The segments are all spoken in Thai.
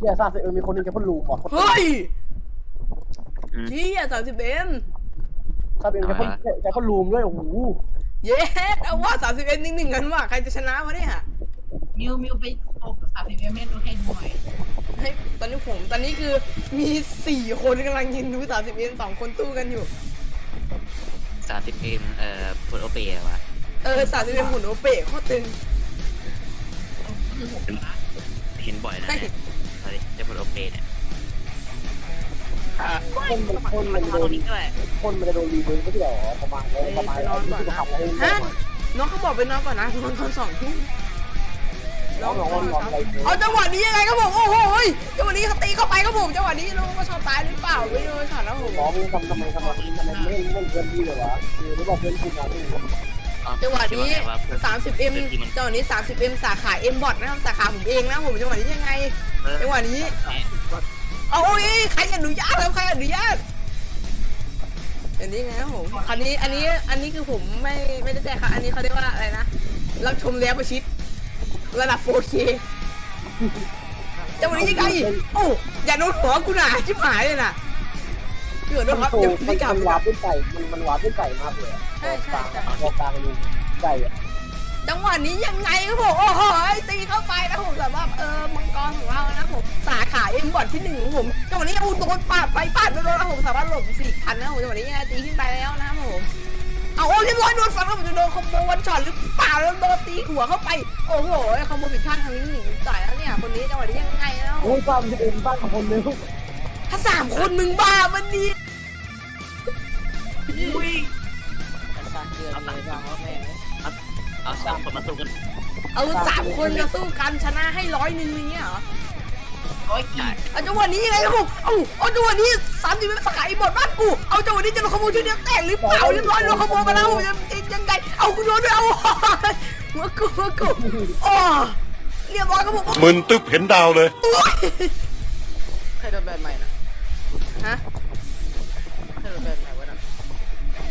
เฮียซาเซเออมีคนหนึงแค่พ่นรูบอกเฮ้ยอืมเฮียสามสิบเอ็มซาเซเออแค่พ่นแค่พ่นรูมด้วยโอ้โหเย้เอาว่าสามสิบเอ็มหนึ่งๆกันว่าใครจะชนะวะเนี่ยมิวมิวไปตบสามสิบเอ็มให้ดูให้ดูหน่อยเฮ้ยตอนนี้ผมตอนนี้คือมีสี่คนกำลังยิงดูสามสิบเอ็มสองคนสู้กันอยู่สามสิบเอ็มเอ่อพลโอเปะวะเออสามสิบเอ็มหุ่นโอเปะโคตรตึง คือหกนะเห็นบ่อยนะเนี่ย อะไรเจ้าพลโอเปะเนี่ยพ่นมันพ่นมันมาโดตรนงนี้ด้วยพ่นมันจะโดนรีเวิร์สไม่ใช่หรอประมาณประมาณอะไรที่กูทำอะไรฮะน้องเขาบอกไปนอนก่อนนะนอนตอนสองทุ่มน้องน้องน้องอะไรเอาจังหวะนี้ยังไงครับผมโอ้โหยจังหวะนี้เขาตีเข้าไปครับผมจังหวะนี้น้องก็ชอบตายหรือเปล่าไม่รู้ค่ะแล้วผมน้องทำทำไมทำไมทำไมไม่ไม่เกินดีเลยวะคือไม่บอกเพื่อนคุณนะพี่ จังหวะนี้ 30m จังหวะนี้ 30m สาขา M bot นะครับสาขาผมเองนะผมจังหวะนี้ยังไงจังหวะนี้เอาโอ้ยใครอนุญาตครับใครอนุญาตอันนี้ไงครับผมคันนี้อันนี้อันนี้คือผมไม่ไม่ได้แจ้งครับอันนี้เขาเรียกว่าอะไรนะรับชมแล้วประชิดระดับ 4K จังหวะนี้ยังไงโอ้อย่าโดนหัวกูหนาชิบหายเลยนะ เกิดด้วยครับโตเดี๋ยวมันพี่กลับมันวาร์ปด้วยไก่มันมันวาร์ปด้วยไก่มากเลยกลางกลางมันไก่อะจังหวะนี้ยังไงครับผมโอ้โหตีเข้าไปนะผมแบบว่าเออมังกรของเรานะผมสาขาเอ็มบอดที่หนึ่งของผมจังหวะนี้เอาโดนปาดไปปาดไปโดนแล้วผมสามารถหลบสี่พันนะผมจังหวะนี้ยังไงตีขึ้นไปแล้วนะครับผมเอาโอ้เรียบร้อยโดนฟันแล้วผมจะโดนคอมโบวันช็อตหรือเปล่าแล้วโดนตีหัวเข้าไป โอ้โหคอมโบผิดพลาดทางนี้หนีต่อยแล้วเนี่ยคนนี้จังหวะนี้ยังไงนะผโอ้มยป้ามันจะเป็นบ้านของคนนึงถ้าสามคนมึงบ้ามันดี สามคนมาสู้กันเอาสามคนมาสู้กันชนะให้ร้อยหนึ่งอย่างเงี้ยเหรอร้อยกี่เอาจังหวะนี้ยังไงครับผมเอาเอาจังหวะนี้สามสิบเป็นสกายบดบ้านกู เอาจังหวะนี้จะโดนขโมยชุดเดียวแตกหรือเปล่าเรียบร้อยโดนขโมยไปแล้วยังยังไงเอากูโดนด้วยเอาหัวกูหัวกูอ๋อเรียบร้อยครับผมมึนตึ๊บเห็นดาวเลยโอ้ยใครโดนแบนใหม่นะฮะใครโดนแบนใหม่วะนะ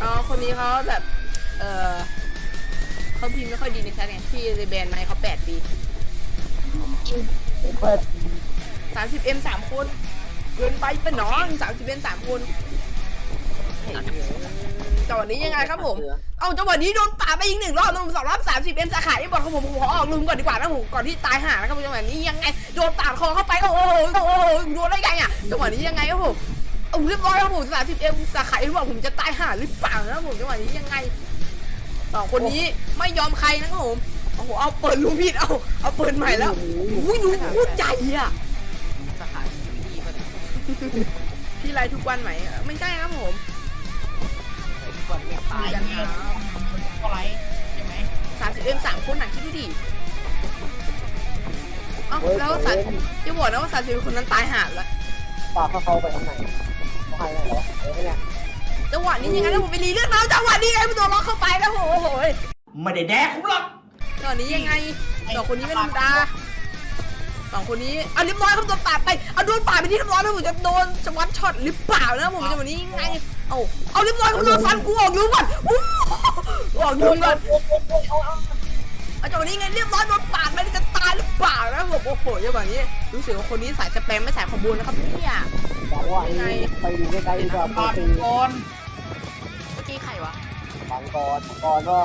อ๋อคนนี้เขาแบบเออ เขาพิมพ์ไม่ค่อยดีในแชทไงพี่เลยแบนไมค์เขาแปดปีเปิดสามสิบเอ็มสามคนเกินไปเป็นน้องสามสิบเอ็มสามคนจังหวะนี้ยังไงครับผม เอาจังหวะนี้โดนป่าดไปอีกหนึ่งรอบนะผมสองรอบสามสิบเอ็มสาขาไอ้บอลของผมผมขอออกลุมก่อนดีกว่านะผมก่อนที่ตายห่านะครับผมจังหวะนี้ยังไงโดนปาดคอเข้าไปโอ้โหโอ้โหโดนได้ไงอะจังหวะนี้ยังไงครับผมเอาเรียบร้อยครับผมสามสิบเอ็มสาขาไอ้บอลผมจะตายห่าหรือเปล่านะครับผมจังหวะนี้ยังไง สองคนนี้ไม่ยอมใครนะครับผมโอ้โหเอาเปิดลูผิดเอาเอาเปิดใหม่แล้วอุ้ยลูพูดใหญ่อะสาขาดีป่ะเนี่ยพี่ไลฟ์ทุกวันไหมไม่ใช่ครับผมก่อนเนี่ยตาตายยกันเงี้ยนะก็ไรใช่ไหมสามสิบเอ็มสามคนหนักคิดดูดิเอ้าแล้วสามจะบอกนะว่าสามสิบคนนั้นตายห่าแล้วปากเขาเข้าไปทางไหนเขาให้ไหนเหรอเออเนี่ย จังหวะนี้ยังไงแล้วผมไปรีเลือดแล้วจังหวะนี้ไงมันโดนล็อกเข้าไปแล้วโอ้โหไม่ได้แดกผมหรอกจังหวะนี้ยังไงสองคนนี้ไม่ธรรมดาสองคนนี้เอาเรียบร้อยครับโดนปาดไปเอาโดนปาดไปที่เรียบร้อยแล้วผมจะโดนสวัตช็อตหรือเปล่านะผมจังหวะนี้ยังไงเอาเอาเรียบร้อยครับโดนฟันกูออกยุงก่อนอู้ออกยุงก่อนเอาจังหวะนี้ไงเรียบร้อยโดนปาดไปจะตายหรือเปล่านะผมโอ้โหจังหวะนี้รู้สึกว่าคนนี้สายสแปมไม่สายขบวนนะครับเนี่ย บอกว่าไปดูใกล้ๆดีกว่าบาตีงก่อนเมื่อกี้ใครวะบางกรกรก็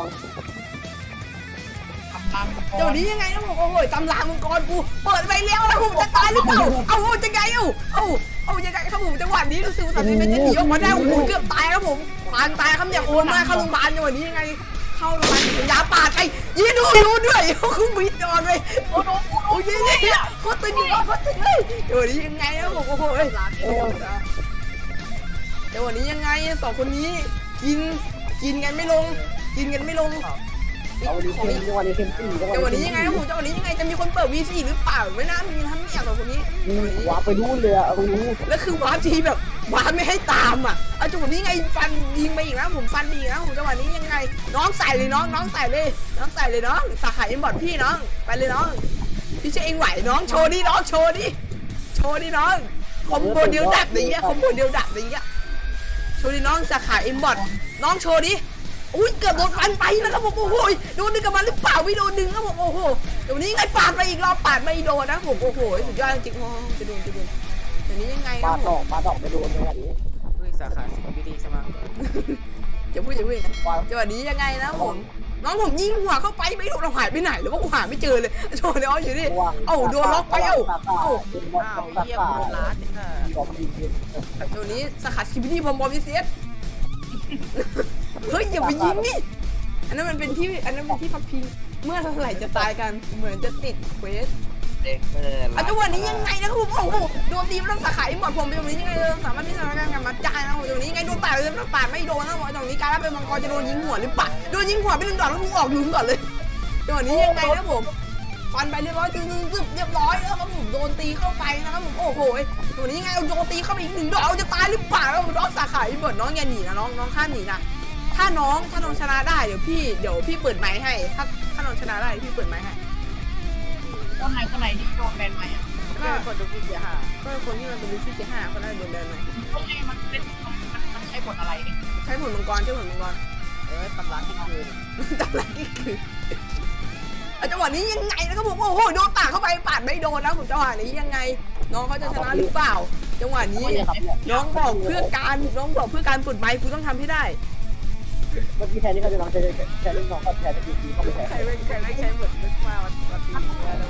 ทำบางก่เดี๋อยวนนี้ยังไงนะผมโอ้โหตำรามังกรกูเปิดไปแล้วนะผมจะตายหรือเปล่าเอาจะไงเอ้าเอาเอายังไงครับผมจังหวะนี้รู้สึกว่าสามสิบเป็นจะหนีออกมาได้โอ้โหเกือบตายครับผมปานตายครับเนี่ยโอนมาเข้าโรงพยาบาลจังหวะนี้ยังไง เข้าลงพยายาปาดไปยีดูดูด้วยคุณมิดนอนเลยโอ้โหโอ้ยเนี่ยโคตรตึงอยู่โคตรตึงเลยเดี๋ยวนี้ยังไงนะโอ้โหเดี๋ยววันนี้ยังไงสองคนนี้กินกินกันไม่ลง กินกันไม่ลง เอาวันนี้เค็มจังหวะนี้เค็มปีจังหวะจังหวะนี้ยังไงครับผมจังหวะนี้ยังไงจะมีคนเปิด V4 หรือเปล่าไม่น่ามีทั้งเนี่ยแบบคนนี้วาไปนู่นเลยอะเอารู้แล้วคือวาร์ปทีแบบวาร์ปไม่ให้ตามอะเอาจังหวะนี้ไงฟันยิงไปอีกแล้วผมฟันไปอีกแล้วผมจังหวะนี้ยังไง น้องใส่เลยน้องน้องใส่เลย น้องใส่เลยน้องสาขาเอ็มบอดพี่น้องไปเลยน้องพี่เชื่อเองไหวน้องโชว์ดิน้องโชว์ดิโชว์ดิน้องคอมโบเดียวดับอย่างเงี้ยคอมโบเดียวดับอย่างเงี้ยโชว์ดิน้องสาขาเอ็มบอดน้องโชว์ดิ อุ้ยเกือบโดนฟันไปนะครับผมโอ้โหโดนดึงกลับมาหรือเปล่าไม่โดนดึงครับผมโอ้โหเดี๋ยวนี้ไงปาดไปอีกรอบปาดไม่โดนนะผมโอ้โหสุดยอดจริงๆโอ้จะโดนจะโดนเดี๋ยวนี้ยังไงปนะลาผดอกปาดอกไปโดนเลยอันนี้เฮ้ยสาขาสิวิดีสมจะพูดจะพูดปลาจังหวะนี้ยังไงนะผมน้องผมยิงหัวเข้าไปไม่โดนเราหายไปไหนหรือว่ากูหาไม่เจอเลยโชว์เนี่ยอ๋ออยู่นี่เอ้าโดนล็อกไปเอ้าเอ้าเยี่ยมโดนล้านเนี่ยยอมยิงเดี๋ยวนี้สกัดคิบิดี้บอมบอมดิเซฟ เฮ้ยอย่าไปยิงนี่อันนั้นมันเป็นที่อันนั้นเป็นที่พักพิงเมื่อเท่าไหร่จะตายกันเหมือนจะติดเควสเด็กเอออะจังหวะนี้ยังไงนะครับผมโอ้โหโดนตีไม่ต้องสาขาหมดผมตรงนี้ยังไงเราสามารถที่จะทำการมาจ่ายนะผมตรงนี้ยังไงโดนปาดเลยปาดไม่โดนนะผมตรงนี้การรับเป็นมังกรจะโดนยิงหัวหรือเปล่าโดนยิงหัวไปหนึ่งดอกแล้วมึงออกหลุมก่อนเลยจังหวะนี้ยังไงนะผมฟันไปเรียบร้อยตึ้งตึ้งเรียบร้อยแล้วครับผมโดนตีเข้าไปนะครับผมโอ้โหจังหวะนี้ยังไงโดนตีเข้าไปอีกหนึ่งดอกจะตายหรือเปล่าแล้วน้องสาขาอีเบิร์ดน้องอย่าหนีนะน้องน้องข้ามหนีนะ ถ้าน้องถ้าน้องชนะได้เดี๋ยวพี่เดี๋ยวพี่เปิดไมค์ให้ ถ้าถ้าน้องชนะได้พี่เปิดไมค์ให้คนไหนคนไหนที่โดนแบนไหมอะก็เป็นคนดูพี่เสียหายก็คนที่มันเป็นที่ที่ห้าคนนั้นโดนแบนไหมคนไหนมันเป็นมันมันใช้บทอะไรเนี่ยใช้ผลมังกรใช้ผลมังกรเออตำราที่คืนจำไรนี่คืออะจังหวะนี้ยังไงนะครับผมโอ้โหโดนปาดเข้าไปปาดไม่โดนนะผมจังหวะนี้ยังไง น้องเขาจะชนะหรือเปล่า จังหวะนี้นี่ครับเนี่ยน้องบอกเพื่อการน้องบอกเพื่อการปลดไม้กูต้องทำให้ได้ เมื่อกี้แทนที่เขาจะลองใช้ใช้เรื่องของก็แทนจะดีๆเขาไม่ใช้ใครไม่ใครไม่ใช้บทลึกมาวันวันตีแล้ว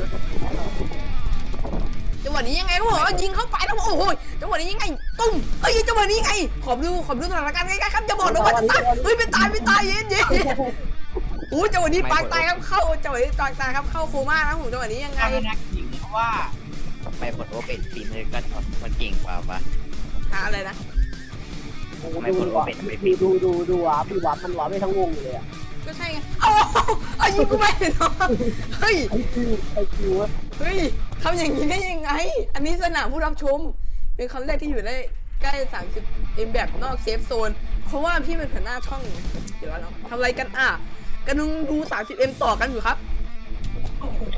จังหวะนี้ยังไงครับผมเอายิงเข้าไปแล้วโอ้โหจังหวะนี้ยังไงตุ้มเฮ้ยจังหวะนี้ยังไงขอบดูขอบดูสถานการณ์ใกล้ๆครับจะบอกนะว่าจะตายเฮ้ยไม่ตายไม่ตายเย็นเย็นโอ้จังหวะนี้ปางตายครับเข้าจังหวะนี้ปางตายครับเข้าโคม่านะผมจังหวะนี้ยังไงนักยิงเพราะว่าไปผลโอเป็นฝีมือก็มันเก่งกว่าปะอะไรนะ ดูดูดูดูวาพี่วามันวาไม่ทั้งวงเลยอะก็ใช่ไงเอาเอายิงกูไม่เห็นเหรอเฮ้ยไอ้คิวไอ้คิวเฮ้ยทำอย่างนี้ได้ยังไง อันนี้สนามผู้รับชม เป็นครั้งแรกที่อยู่ได้ใกล้30เอ็มแบบนอกเซฟโซน เพราะว่าพี่เป็นหัวหน้าช่อง เดี๋ยวเราทำอะไรกันอะกำลังดู30เอ็มต่อกันอยู่ครับ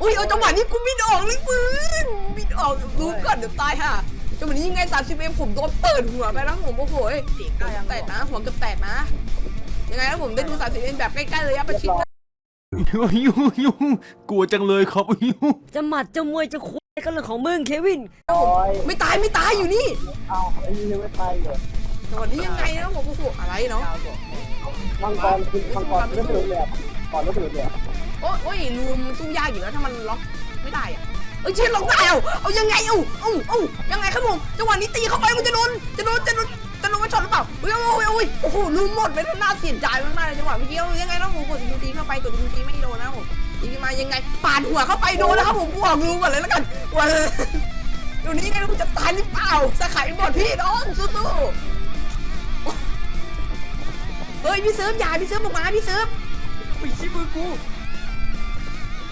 อุ้ยเอาจังหวะนี้กูบิดออกเลยมึงบิดออกรู้ก่อนเดี๋ยวตายห่ะ จังหวะนี้ยังไง30เอ็มผมโดนเปิดหัวไปแล้วผมโอ้โหยหัวเกือบแตกนะหัวเกือบแตกนะ ยังไงนะผมได้ดู30เอ็มแบบใกล้ๆระยะประชิดนะยูยูยูกลัวจังเลยครับยูจะหมัดจะมวยจะคุยกันเรื่องของมึงเควินโอ้ยไม่ตายไม่ตายอยู่นี่เอาไอ้นี่ไม่ไปเลยจังหวะนี้ยังไงนะผมโอ้โหอะไรเนาะมังกรคือมังกรเรื่องเลยก่อนเรื่องเลยโอ้ยโอ้ยรูมสู้ยากอยู่แล้วถ้ามันล็อกไม่ได้อะเอ้ยเช่นล็อกได้เอาเอายังไงเอาเอาเอายังไงครับผมจังหวะนี้ตีเข้าไปมันจะโดนจะโดนจะโดนจะโดนมาช็อตหรือเปล่าเฮ้ยโอ้ยโอ้ยโอ้โหรูมหมดไปน่าเสียใจมากๆเลยจังหวะเมื่อกี้เอายังไงนะผมกดตีเข้าไปกดตีไม่โดนนะผมตีมายังไงปาดหัวเข้าไปโดนแล้วครับผมบวกรูก่อนเลยแล้วกันว่าเดี๋ยวนี้ไงคุณจะตายหรือเปล่าสาขายบอดพี่น้องสู้ๆเฮ้ยพี่เซิร์ฟอย่าพี่เซิร์ฟออกมาพี่เซิร์ฟปีชิมือกู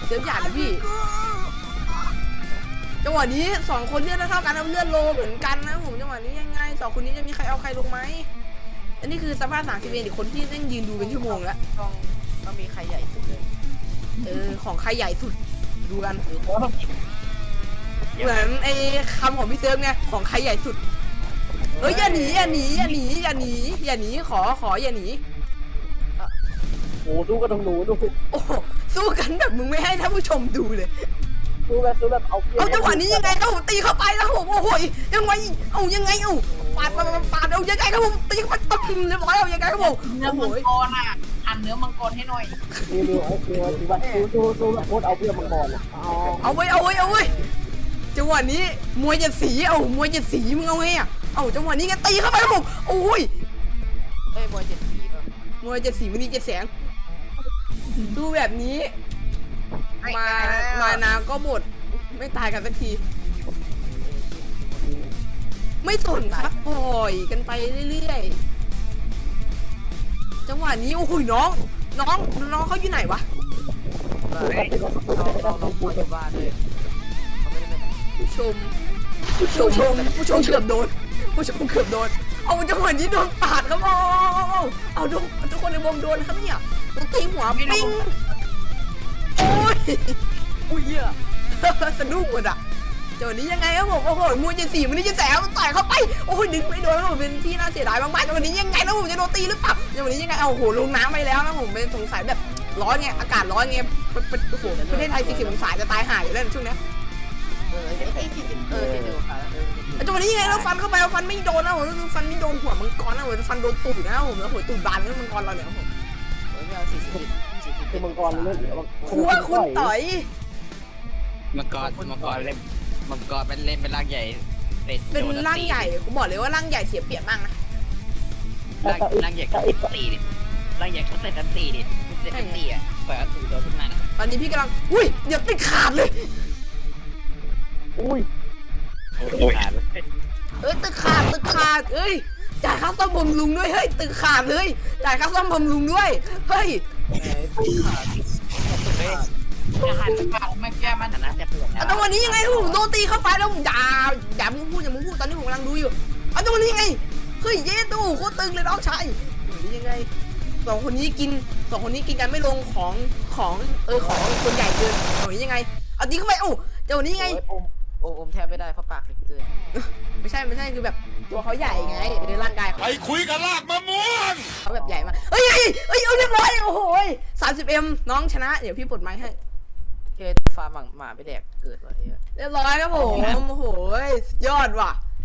เซิร์ฟอย่าดิพี่ จังหวะนี้สองคนเลือดเท่ากันนะเลือดโลเหมือนกันนะผมจังหวะนี้ยังไงสองคนนี้จะมีใครเอาใครลงไหมอันนี้คือสภาพสามสิบเอ็อีกคนที่นั่งยืนดูเป็นชั่วโมงแล้วต้องต้องมีใครใหญ่สุดเลยเออของใครใหญ่สุดดูกันโอ้โหเหมือนไอ้คำของพี่เซิร์ฟไงของใครใหญ่สุดเอ้ยอย่าหนีอย่าหนีอย่าหนีอย่าหนีอย่าหนีขอขออย่าหนีโอ้สู้ก็ต้องหนูดูโอ้โหสู้กันแบบมึงไม่ให้ท่านผู้ชมดูเลย สู้แบบสู้แบบเอาเอาจังหวะนี้ยังไงครับผมตีเข้าไปแล้วผมโอ้โหยังไงเอายังไงเอาปาดปาดปาดปาดเอายังไงครับผมตีเข้าไปตึ้มเรียบร้อยเอายังไงครับผมเนื้อโอ้โหมังกรอะหั่นเนื้อมังกรให้หน่อยนี่นี่โอเคสู้แบบสู้สู้สู้แบบโคตรเอาเพื่อมังกรอะเอาเอาไว้เอาไว้เอาไว้จังหวะนี้มวยเจ็ดสีเอามวยเจ็ดสีมึงเอาไงอะเอาจังหวะนี้ก็ตีเข้าไปครับผมโอ้ยเอ้ยบอยเจ็ดปีป่ะมวยเจ็ดสีมันนี่เจ็ดแสงดูแบบนี้ มามานาก็หมด ไม่ตายกันสักที ไม่สนครับปล่อยกันไปเรื่อยๆ จังหวะนี้โอ้โหน้อง น้องน้องเขาอยู่ไหนวะ เราเราเราปวดอยู่บ้านเลยเขาไม่ได้ไปไหนผู้ชม ผู้ชมผู้ชมเกือบโดน ผู้ชมเกือบโดน เอาจังหวะนี้โดนปาดครับเอาเอาเอาทุกทุกคนในวงโดนครับเนี่ยโดนตีหัวปิ้งโอ้ยอุ้ยเหี้ยสนุกหมดอะจังหวะนี้ยังไงครับผมโอ้โหมวยเจ็ดสี่มันนี่จะแสบต่อยเข้าไปโอ้โหดึงไม่โดนครับผมเป็นที่น่าเสียดายมากๆจังหวะนี้ยังไงแล้วผมจะโดนตีหรือเปล่าจังวะนี้ยังไงเอาโอ้โหลงน้ำไปแล้วนะผมเป็นสงสัยแบบร้อนไงอากาศร้อนไงปะปะโอ้โหประเทศไทยสี่สิบองศาจะตายห่าอยู่แล้วช่วงนี้เออเอ้ยสี่สิบเออสี่สิบกว่าแล้วเออแล้วจังหวะนี้ยังไงแล้วฟันเข้าไปแล้วฟันไม่โดนนะผมฟันไม่โดนหัวมังกรนะผมฟันโดนตูดนะผมแล้วหัวตูดบานแล้วมังกรเราเนี่ยผมโอ้ยเอาสี่สิบ คือมังกรเล่นครัวคุณต่อย มังกรมังกรเล่นมังกรเป็นเล่นเป็นร่างใหญ่เป็นร่างใหญ่ผมบอกเลยว่าร่างใหญ่เสียเปรียบมากนะร่างร่างใหญ่ก็ตีดิร่างใหญ่เขาเตะกันตีดิเตะกันตีอะปล่อยเอาตูดโดนขึ้นมานะตอนนี้พี่กำลังอุ้ยเดี๋ยวติดขาดเลย อุ้ยโอ้ยขาดเอ้ยตึกขาดตึกขาดเอ้ยจ่ายค่าซ่อมบำรุงด้วยเฮ้ยตึกขาดเลยจ่ายค่าซ่อมบำรุงด้วยเฮ้ย หันปากมาแก้มันชนะจะเปลี่ยนเอาจังหวะนี้ยังไงผมโดนตีเข้าไปแล้วผมอย่าอย่ามึงพูดอย่ามึงพูดตอนนี้ผมกำลังดูอยู่เอาจังหวะนี้ยังไงเฮ้ยเย้ตู้โคตรตึงเลยน้องชายจังหวะนี้ยังไงสองคนนี้กินสองคนนี้กินกันไม่ลงของของเออของคนใหญ่เกินจังหวะนี้ยังไงเอาตีเข้าไปเอ้าจังหวะนี้ยังไงโอ้ยอมอมอมแทบไม่ได้เพราะปากเล็กเกินไม่ใช่ไม่ใช่คือแบบ ตัวเขาใหญ่ไงในร่างกายเขาไปคุยกับลากมะม่วง เขาแบบใหญ่มากเฮ้ยเฮ้ยเฮ้ยเอาเรียบร้อยโอ้โหสามสิบเอ็มน้องชนะ เดี๋ยวพี่ปลดไม้ให้เคยฟาร์มหมาหมาไปแดกเกิดวะเนี่ยเรียบร้อยครับผม โอ้โหสุดยอดว่ะ